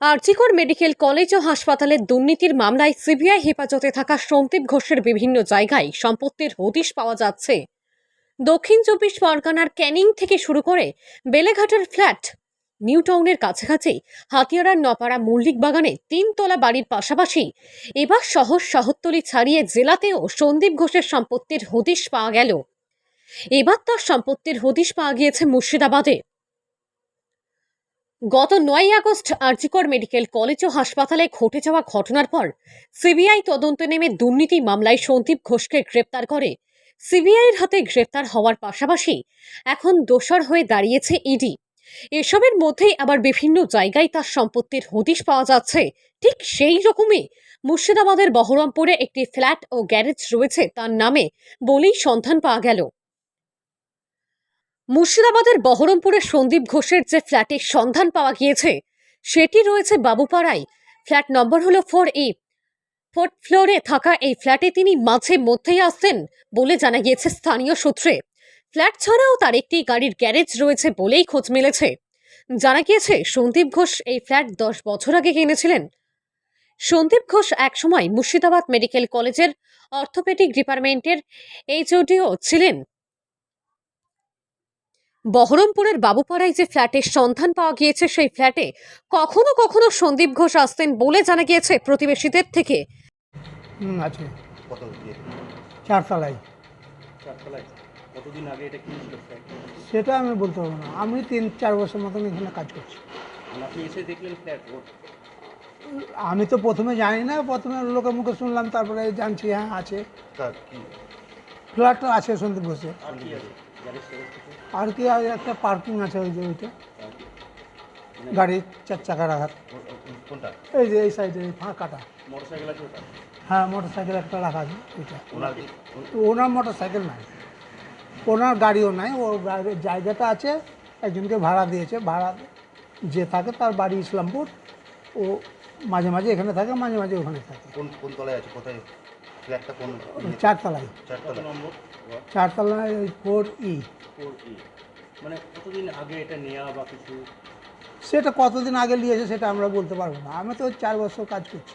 RG Kar medical college ও হাসপাতালের দুর্নীতির মামলায় সিবিআই হেফাজতে থাকা সন্দীপ ঘোষের বিভিন্ন জায়গায় সম্পত্তির হদিশ পাওয়া যাচ্ছে। দক্ষিণ চব্বিশ পরগনার ক্যানিং থেকে শুরু করে বেলেঘাটের ফ্ল্যাট নিউ টাউনের কাছাকাছি, হাতিয়ারার নপাড়া মল্লিক বাগানে তিনতলা বাড়ির পাশাপাশি এবার শহর শহরতলি ছাড়িয়ে জেলাতেও সন্দীপ ঘোষের সম্পত্তির হদিশ পাওয়া গেল। এবার তার সম্পত্তির হদিশ পাওয়া গিয়েছে মুর্শিদাবাদে। গত নয় আগস্ট আরজিকর মেডিকেল কলেজ ও হাসপাতালে ঘটে যাওয়া ঘটনার পর সিবিআই তদন্তে নেমে দুর্নীতি মামলায় সন্দীপ ঘোষকে গ্রেপ্তার করে। সিবিআইয়ের হাতে গ্রেপ্তার হওয়ার পাশাপাশি এখন দোষর হয়ে দাঁড়িয়েছে ইডি। এসবের মধ্যেই আবার বিভিন্ন জায়গায় তার সম্পত্তির হদিশ পাওয়া যাচ্ছে। ঠিক সেই রকমই মুর্শিদাবাদের বহরমপুরে একটি ফ্ল্যাট ও গ্যারেজ রয়েছে তার নামে বলেই সন্ধান পাওয়া গেল। মুর্শিদাবাদের বহরমপুরের সন্দীপ ঘোষের যে ফ্ল্যাটের সন্ধান পাওয়া গিয়েছে, সেটি রয়েছে বাবুপাড়ায়। ফ্ল্যাট নম্বর হলো ফোর এ। ফোর্থ ফ্লোরে থাকা এই ফ্ল্যাটে তিনি মাঝে মধ্যেই আসতেন বলে জানা গিয়েছে স্থানীয় সূত্রে। ফ্ল্যাট ছাড়াও তার একটি গাড়ির গ্যারেজ রয়েছে বলেই খোঁজ মিলেছে। জানা গিয়েছে, সন্দীপ ঘোষ এই ফ্ল্যাট দশ বছর আগে কিনেছিলেন। সন্দীপ ঘোষ একসময় মুর্শিদাবাদ মেডিকেল কলেজের অর্থোপেডিক ডিপার্টমেন্টের এইচওডিও ছিলেন। বহরমপুরের বাবুপাড়ায় যে ফ্ল্যাটের সন্ধান পাওয়া গিয়েছে সেই ফ্ল্যাটে কখনো কখনো সন্দীপ ঘোষ আসতেন বলে জানা গিয়েছে প্রতিবেশীদের থেকে। হুম আছে। চারতলায়। চারতলায়। কতদিন আগে এটা কিনেছিল ফ্ল্যাট? সেটা আমি বলতে পারব না। আমি তিন চার বছর মতন এখানে কাজ করছি। মানে আপনি এসে দেখলেন ফ্ল্যাট ওর আমি তো প্রথমে জানি না প্রথমে লোকের মুখে শুনলাম তারপরে জানছি হ্যাঁ আছে। ফ্ল্যাটটা আছে সন্দীপ ঘোষে আর কি আছে? গ্যারেজ ট্যারেজ কিছু আর কি আর একটা পার্কিং আছে ওই যে ওইটা। গাড়ির চার চাকা রাখার এই যে এই সাইডে ফাঁকাটা। হ্যাঁ মোটর সাইকেল একটা রাখা আছে ওইটা। ওনার তো ওনার মোটর সাইকেল নাই। ওনার গাড়িও নাই ও জায়গাটা আছে একজনকে ভাড়া দিয়েছে ভাড়া যে থাকে তার বাড়ি ইসলামপুর। ও মাঝে মাঝে এখানে থাকে মাঝে মাঝে ওখানে থাকে। কোন কোন তলায় আছে কোথায়? ফ্ল্যাটটা কোন চারতলায় চারতলা নম্বর চারতলায়। ওই ফোর ই। Four e. মানে কতদিন আগে এটা নেওয়া বা কিছু? সেটা কতদিন আগে নিয়েছে সেটা আমরা বলতে পারব না। আমি তো চার বছর কাজ করছি।